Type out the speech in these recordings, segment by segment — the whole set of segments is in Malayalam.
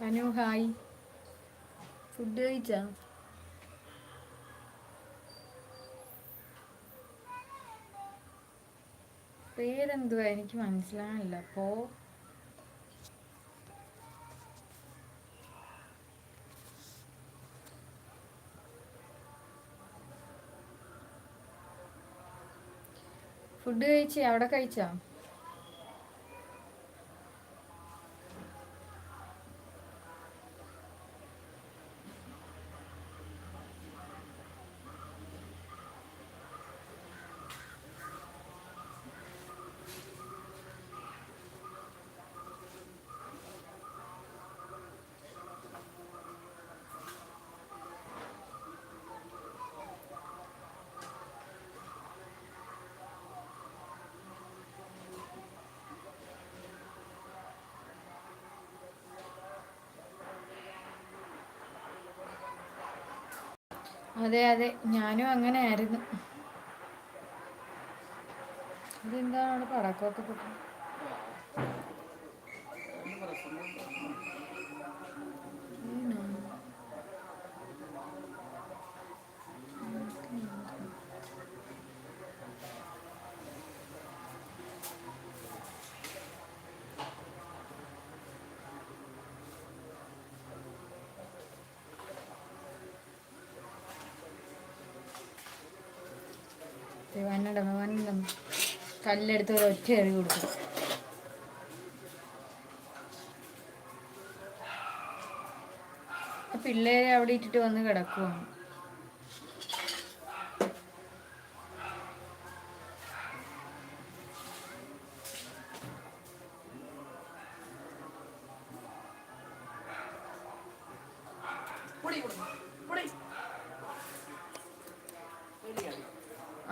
അനു ഹായ്. ഫുഡ് കഴിച്ചാ? പേരെന്തുവാ? എനിക്ക് മനസ്സിലാവില്ല അപ്പോ ഫുഡ് കഴിച്ചേ അവിടെ കഴിച്ചാ? അതെ അതെ. ഞാനും അങ്ങനെ ആയിരുന്നു ഇതെന്താണ് അവിടെ പടക്കമൊക്കെ പൊട്ടി വന്നടം വന്നടം കല്ലെടുത്ത് ഒരു ഒറ്റ എറി കൊടുക്കും പിള്ളേരെ അവിടെ ഇട്ടിട്ട് വന്ന് കിടക്കുവാണ്.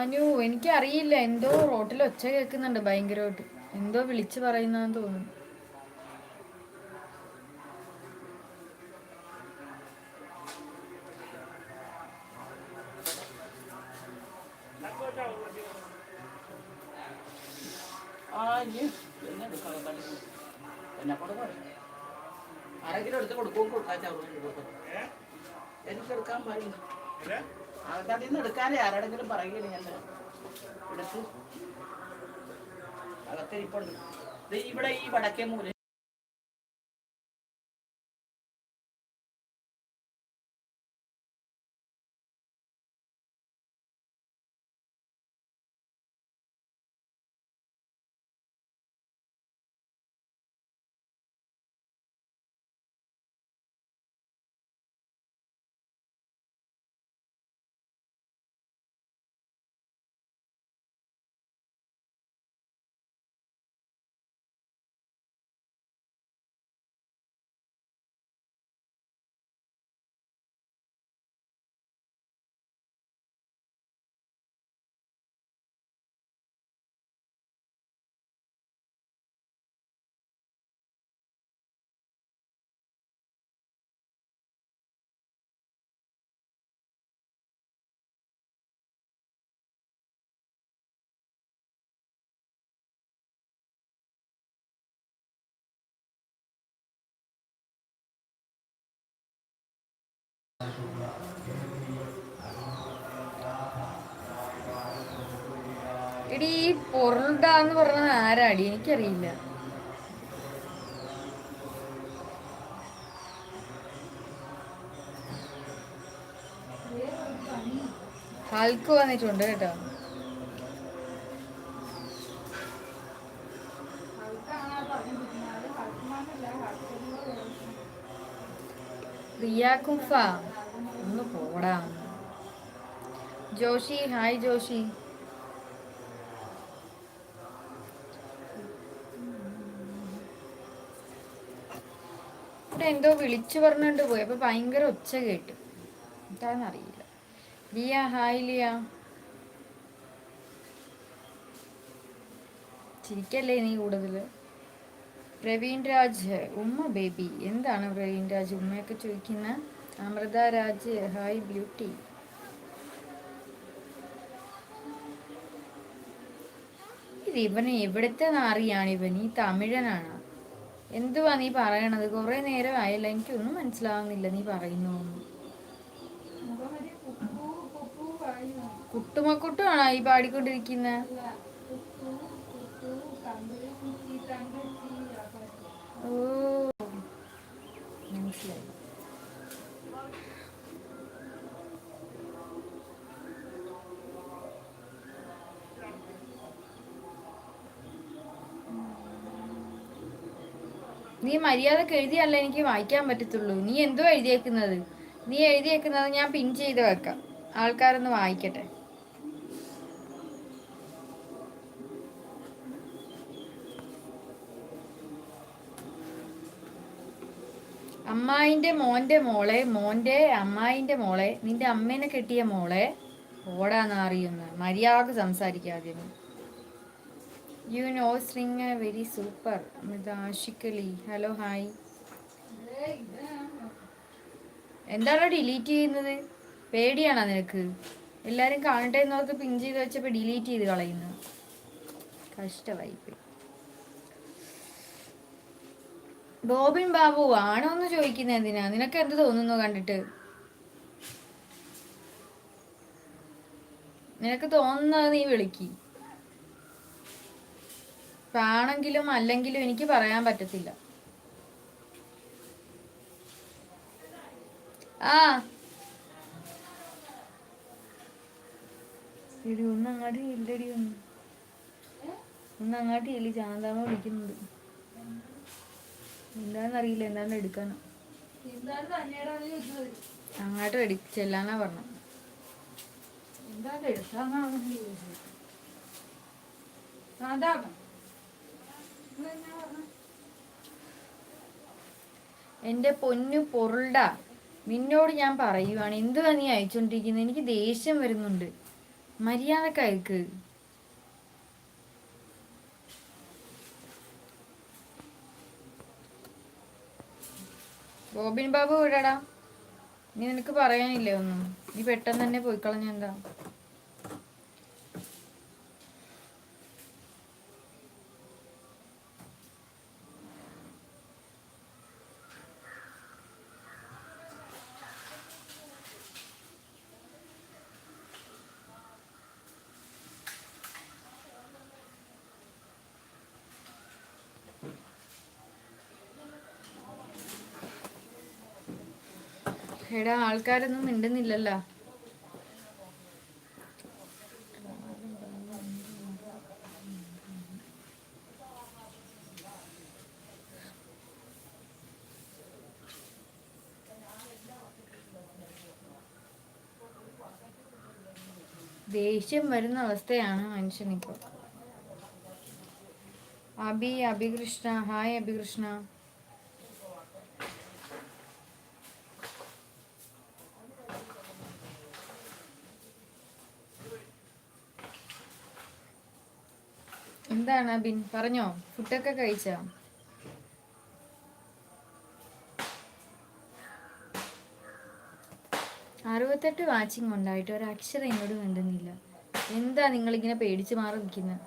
അനു എനിക്ക് അറിയില്ല എന്തോ റോട്ടിൽ ഒച്ച കേൾക്കുന്നുണ്ട് ഭയങ്കരമായിട്ട്. എന്തോ വിളിച്ചു പറയുന്നതെന്ന് തോന്നുന്നു. ആരെങ്കിലും എടുത്ത് കൊടുക്കും കൊടുക്കാൻ എനിക്ക് എടുക്കാൻ പാടില്ല. അതിൽ നിന്ന് എടുക്കാനേ ആരോടെങ്കിലും പറയുകയില്ല ഞാൻ എടുത്ത് അകത്തിരിപ്പുണ്ട് ഇവിടെ ഈ വടക്കേ മൂല എടി ഈ പൊറുണ്ടാന്ന് പറഞ്ഞത് ആരാടി? എനിക്കറിയില്ല. ഹൽക്ക് വന്നിട്ടുണ്ട് കേട്ടോ. റിയ കുഫ. പോടാ ജോഷി ഹായ് ജോഷി. ഇവിടെ എന്തോ വിളിച്ചു പറഞ്ഞുകൊണ്ട് പോയി. അപ്പൊ ഭയങ്കര ഒച്ച കേട്ടു. എന്താണെന്നറിയില്ല ലിയ ഹായ് ലിയ. ചിരിക്കല്ലേ നീ കൂടുതൽ പ്രവീൺ രാജ് ഉമ്മ ബേബി. എന്താണ് പ്രവീൺ രാജ് ഉമ്മയൊക്കെ ചോദിക്കുന്ന? Amritha Raj hi beauty. ഇത് ഇവന് എവിടുത്തെ നാറിയാണ് ഇവൻ? ഈ തമിഴനാണ്. എന്തുവാ നീ പറയണത്? കുറെ നേരം ആയല്ലോ എനിക്കൊന്നും മനസ്സിലാവുന്നില്ല നീ പറയുന്നു കുട്ടുമക്കുട്ടുമാണോ ഈ പാടിക്കൊണ്ടിരിക്കുന്നത് ഓ മനസ്സിലായി. നീ മര്യാദയ്ക്ക് എഴുതിയല്ല എനിക്ക് വായിക്കാൻ പറ്റത്തുള്ളൂ. നീ എന്തോ എഴുതിയേക്കുന്നത്? നീ എഴുതിയേക്കുന്നത് ഞാൻ പിൻ ചെയ്ത് വെക്കാം. ആൾക്കാരൊന്ന് വായിക്കട്ടെ. അമ്മായിന്റെ മോന്റെ മോളെ മോന്റെ അമ്മായിന്റെ മോളെ നിന്റെ അമ്മേനെ കെട്ടിയ മോളെ ഓടാന്ന് അറിയുന്ന മര്യാദ സംസാരിക്കാതെ you know string very super ആഷിക്കലി hello hi എന്താണോ ഡിലീറ്റ് ചെയ്യുന്നത്? പേടിയാണോ നിനക്ക്? എല്ലാരും കാണട്ടെ എന്നോർത്ത് പിൻ ചെയ്ത് വെച്ചപ്പോ ഡിലീറ്റ് ചെയ്ത് കളയുന്നു. കഷ്ടമായി പോയി ബോബിൻ ബാബു ആണോ എന്ന് ചോദിക്കുന്നത് എന്തിനാ? നിനക്ക് എന്ത് തോന്നുന്നു കണ്ടിട്ട്? നിനക്ക് തോന്നുന്നത് നീ വിളിക്ക്. ണെങ്കിലും ആണെങ്കിലും അല്ലെങ്കിലും എനിക്ക് പറയാൻ പറ്റത്തില്ല. ആ. ഇടി ഇല്ലടി ഒന്ന്. ഒന്ന് ഇല്ല? ചാന്താമ വിളിക്കുന്നുണ്ട്. എന്താന്നറിയില്ല എന്താണ് എടുക്കാനോ. അങ്ങോട്ട് റെഡി ചെല്ലാന്നാ പറഞ്ഞു. എന്താണ് എടുക്കാന്നാണ് എന്റെ പൊന്നു പൊരുൾടാ നിന്നോട് ഞാൻ പറയുവാണ്. എന്തുവാ നീ അയച്ചോണ്ടിരിക്കുന്നത് എനിക്ക് ദേഷ്യം വരുന്നുണ്ട്. മര്യാദയ്ക്ക് അയക്ക്. ഗോപിൻ ബാബു വിടടാ നീ നിനക്ക് പറയാനില്ലേ ഒന്നും. നീ പെട്ടെന്ന് തന്നെ പോയി എടാ ആൾക്കാരൊന്നും മിണ്ടുന്നില്ലല്ലോ. ദേഷ്യം വരുന്ന അവസ്ഥയാണ് മനുഷ്യനിപ്പോ. അബി അഭികൃഷ്ണ ഹായ് അഭികൃഷ്ണ എന്താണ് ബിൻ പറഞ്ഞോ? ഫുഡൊക്കെ കഴിച്ചോ? അറുപത്തെട്ട് വാച്ചിങ് ഉണ്ടായിട്ട് ഒരക്ഷരം എന്നോട് വേണ്ടുന്നില്ല എന്താ നിങ്ങളിങ്ങനെ പേടിച്ച് മാറി നിൽക്കുന്നത്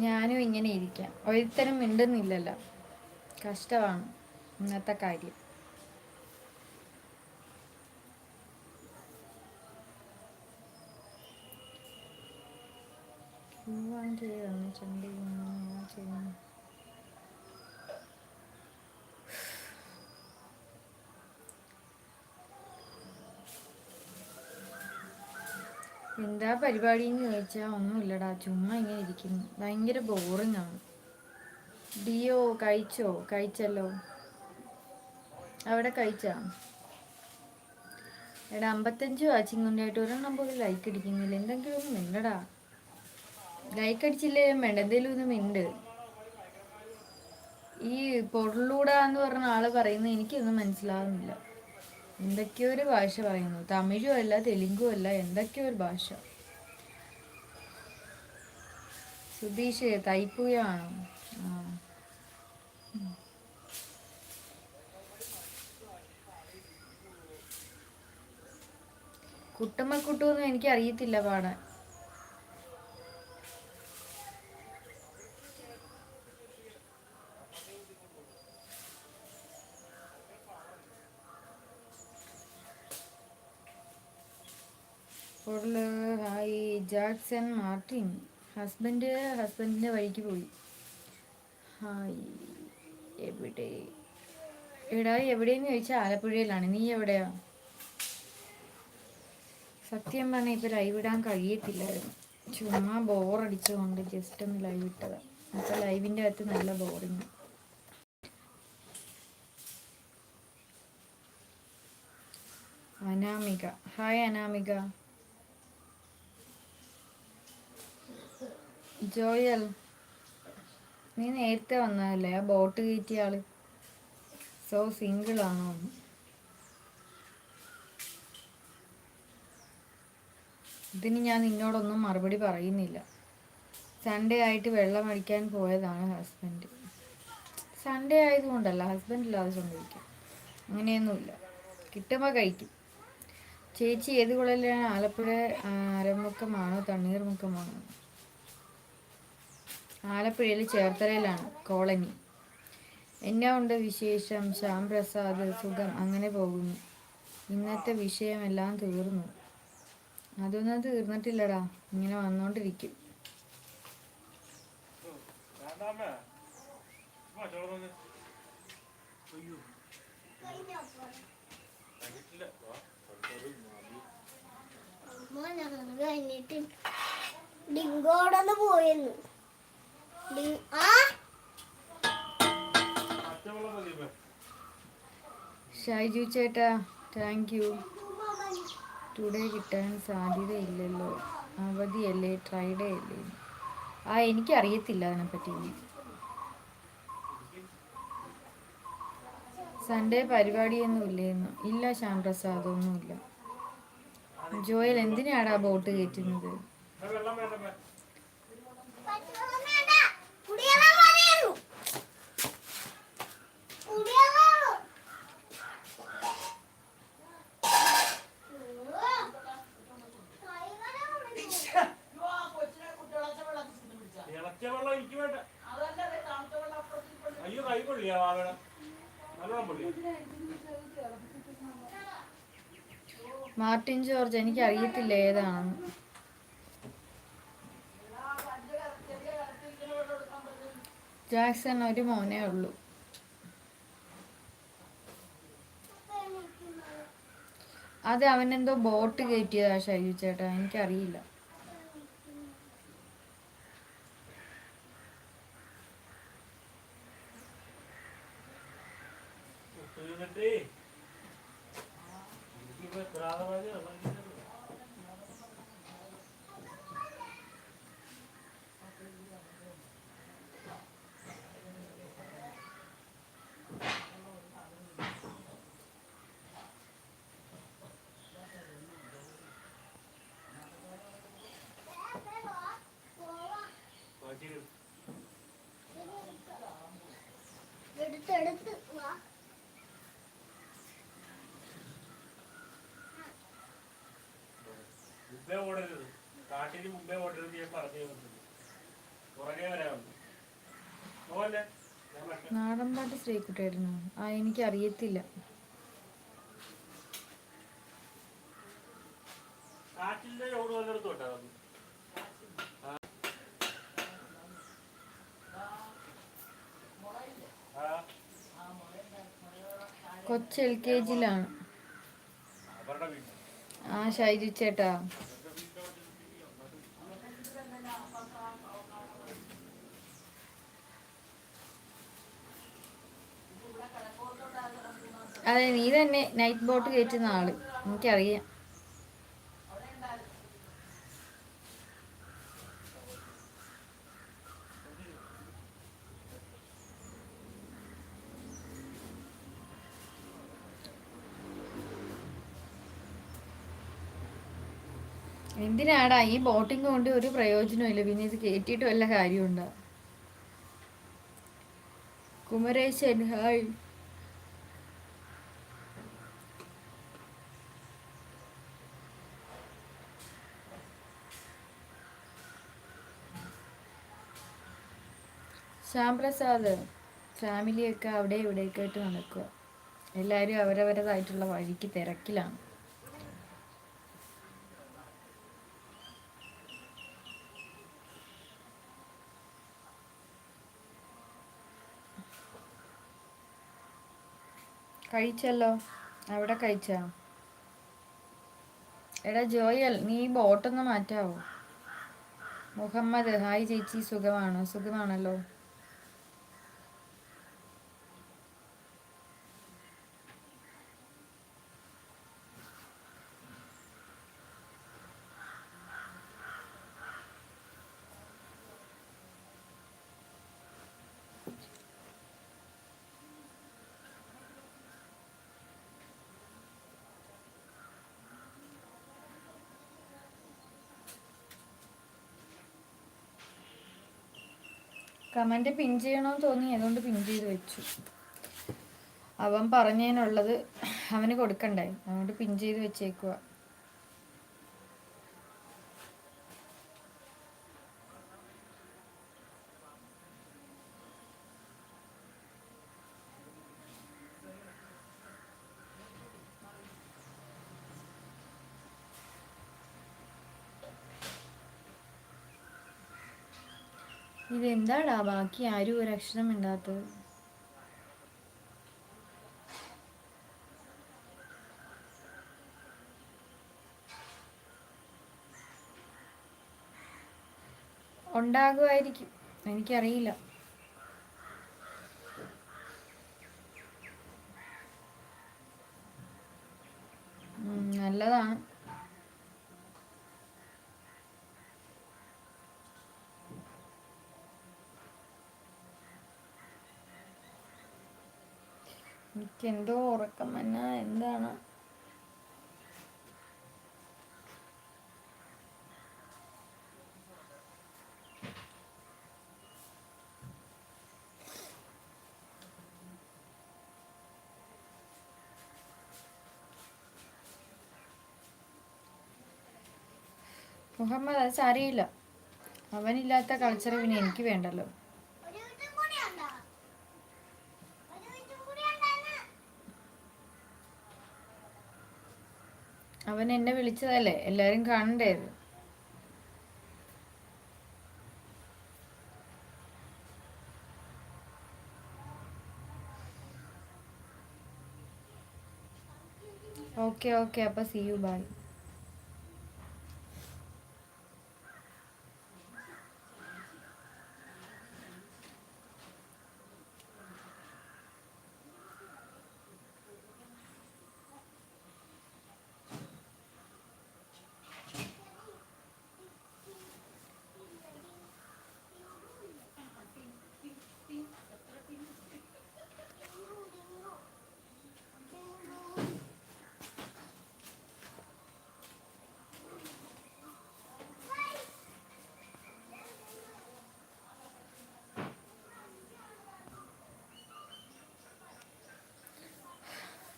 ഞാനും ഇങ്ങനെ ഇരിക്കാം. ഒരുത്തനും മിണ്ടുന്നില്ലല്ലോ. കഷ്ടമാണ് ഇന്നത്തെ കാര്യം. എന്താ പരിപാടി എന്ന് ചോദിച്ചാൽ ഒന്നുമില്ലടാ. ചുമ്മാ ഇങ്ങനെ ഇരിക്കുന്നു. ഭയങ്കര ബോറിംഗ് ആണ്. ഡിയോ കഴിച്ചോ? കഴിച്ചല്ലോ? അവിടെ കഴിച്ചാ? എടാ അമ്പത്തഞ്ച് വാച്ചിങ് ഉണ്ടായിട്ട് ഒരെണ്ണം പോലും ലൈക്ക് അടിക്കുന്നില്ല. എന്തെങ്കിലും ഒന്നും ഇല്ലടാ ലൈക്ക് അടിച്ചില്ലേ? വേണ്ട. എന്തെങ്കിലും ഒന്നും ഉണ്ട് ഈ പൊരുളൂട എന്ന് പറഞ്ഞ ആൾ പറയുന്നത് എനിക്കൊന്നും മനസ്സിലാവുന്നില്ല. എന്തൊക്കെയോ ഒരു ഭാഷ പറയുന്നു. തമിഴും അല്ല തെലുങ്കും അല്ല എന്തൊക്കെയോ ഒരു ഭാഷ. സുധീഷ് തൈപ്പുയാണോ. ആ. കുട്ടമ്മക്കുട്ടൊന്നും എനിക്ക് അറിയത്തില്ല പാടാൻ പൊരുൾ ഹായ് ജാക്സൺ മാർട്ടിൻ. ഹസ്ബൻഡ് ഹസ്ബൻഡിന്റെ വഴിക്ക് പോയി. ഹായ്. എവിടെ? എടാ എവിടെയെന്ന് ചോദിച്ചാൽ ആലപ്പുഴയിലാണ്. നീ എവിടെയാ? സത്യം പറഞ്ഞാൽ ഇപ്പം ലൈവ് ഇടാൻ കഴിയത്തില്ലായിരുന്നു. ചുമ്മാ ബോറടിച്ചുകൊണ്ട് ജസ്റ്റ് ഒന്ന് ലൈവ് ഇട്ടതാ. അപ്പം ലൈവിന്റെ അകത്ത് നല്ല boring Anamika. Hi Anamika. Joel നീ നേരത്തെ വന്നതല്ലേ? ആ ബോട്ട് കയറ്റിയ ആൾ. സോ സിംഗിൾ ആണോ? ഇതിന് ഞാൻ നിന്നോടൊന്നും മറുപടി പറയുന്നില്ല. സൺഡേ ആയിട്ട് വെള്ളം അടിക്കാൻ പോയതാണ് ഹസ്ബൻഡ് സൺഡേ ആയതുകൊണ്ടല്ല ഹസ്ബൻഡ് ഇല്ലാതെ കൊണ്ടിരിക്കും അങ്ങനെയൊന്നുമില്ല. കിട്ടുമ്പോൾ കഴിക്കും. ചേച്ചി ഏത് കുളയിലാണ് ആലപ്പുഴ ആ, അരമുക്കമാണോ തണ്ണീർമുക്കമാണോ ആലപ്പുഴയിൽ ചേർത്തലയിലാണ് കോളനി. എന്നാ ഉണ്ട് വിശേഷം? ശ്യാം പ്രസാദ് സുഖം അങ്ങനെ പോകുന്നു. ഇന്നത്തെ വിഷയമെല്ലാം തീർന്നു. അതൊന്നും തീർന്നിട്ടില്ലടാ. ഇങ്ങനെ വന്നോണ്ടിരിക്കും. ഡിങ്കോടൊന്ന് ആ ഷൈജു ചേട്ടാ താങ്ക് യു ടുഡേ കിട്ടാൻ സാധ്യതയില്ലല്ലോ. അവധിയല്ലേ? ട്രൈഡേ അല്ലേ? ആ എനിക്കറിയത്തില്ല അതിനെപ്പറ്റി. സൺഡേ പരിപാടിയൊന്നും ഇല്ലേന്ന് ഇല്ല ശ്യാം പ്രസാദ് ഒന്നുമില്ല ജോയൽ എന്തിനാടാ ബോട്ട് കയറ്റുന്നത്? മാർട്ടിൻ ജോർജ് എനിക്ക് അറിയത്തില്ല ഏതാണെന്ന്. ജാക്സൺ ഒരു മോനേ ഉള്ളൂ. അത് അവനെന്തോ ബോട്ട് കയറ്റിയതാ ഷൈജു ചേട്ടാ എനിക്കറിയില്ല എന്നിട്ടേ എനിക്കിപ്പോ എത്രാമത് വെള്ളം കിട്ടുന്നത്? മാറ്റി ഇട്. എടുത്ത് എടുത്ത് വാ. മുമ്പേ ഓടരുത്. കാട്ടിന് മുമ്പേ ഓടരുത് ഞാൻ പറഞ്ഞു പുറകെ വരാറുണ്ട് നാടൻ പാട്ട് ശ്രീകുട്ടായിരുന്നു ആ എനിക്കറിയത്തില്ല. കാറ്റിന്റെ ചോട് വല്ലയിടത്തും ഉണ്ടോ അത്? ആ കൊച്ച് എൽ കെ ജിയിലാണ്. ആ ഷൈജു ചേട്ടാ. അതെ നീ തന്നെ നൈറ്റ് ബോട്ട് കയറ്റുന്ന ആൾ. എനിക്കറിയാം. എന്തിനാടാ ഈ ബോട്ടിങ് കൊണ്ട് ഒരു പ്രയോജനം ഇല്ല പിന്നെ ഇത് കയറ്റിയിട്ട് വല്ല കാര്യമുണ്ടോ? കുമരേശൻ ഹായ്. ശ്യാം പ്രസാദ് ഫാമിലിയൊക്കെ അവിടെ ഇവിടെയൊക്കെ ആയിട്ട് നടക്കുക എല്ലാവരും അവരവരതായിട്ടുള്ള വഴിക്ക് തിരക്കിലാണ്. കഴിച്ചല്ലോ. അവിടെ കഴിച്ചാ? എടാ ജോയൽ നീ ബോട്ടൊന്ന് മാറ്റാവോ? മുഹമ്മദ് ഹായ് ചേച്ചി സുഖമാണോ? സുഖമാണല്ലോ. കമന്റ് പിൻ ചെയ്യണമെന്ന് തോന്നി. അതുകൊണ്ട് പിൻ ചെയ്ത് വെച്ചു. അവൻ പറഞ്ഞതിനുള്ളത് അവന് കൊടുക്കണ്ടേ. അതുകൊണ്ട് പിൻ ചെയ്ത് വെച്ചേക്കുക ഇതെന്താടാ? ബാക്കി ആരും ഒരു അക്ഷരം ഇണ്ടാത്തത് ഉണ്ടാകുമായിരിക്കും. എനിക്കറിയില്ല. നല്ലതാണ്. എന്തോ ഉറക്കം തന്നെ എന്താണ്? മുഹമ്മദ് അത് സാരിയില്ല അവനില്ലാത്ത കൾച്ചർ പിന്നെ എനിക്ക് വേണ്ടല്ലോ ഒരു മിനിറ്റും കൂടി ഉണ്ടോ ഒരു മിനിറ്റും കൂടി ഉണ്ടെന്ന് അവൻ എന്നെ വിളിച്ചതല്ലേ? എല്ലാരും കാണണ്ടേ ഓക്കെ ഓക്കെ അപ്പൊ സി യു ബൈ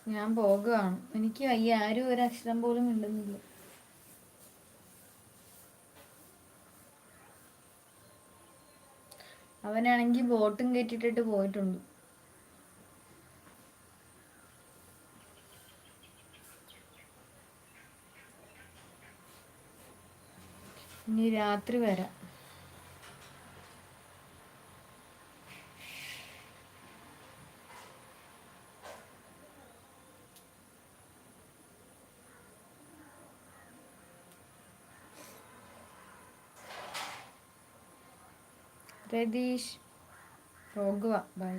ഞാൻ പോകുകയാണ് എനിക്ക് വയ്യ. ആരും ഒരു അക്ഷരം പോലും മിണ്ടുന്നില്ല. അവനാണെങ്കിൽ ബോട്ടും കയറ്റിട്ടിട്ട് പോയിട്ടുണ്ട്. ഇനി രാത്രി വരാം. രതീഷ്. പോകുക ബൈ.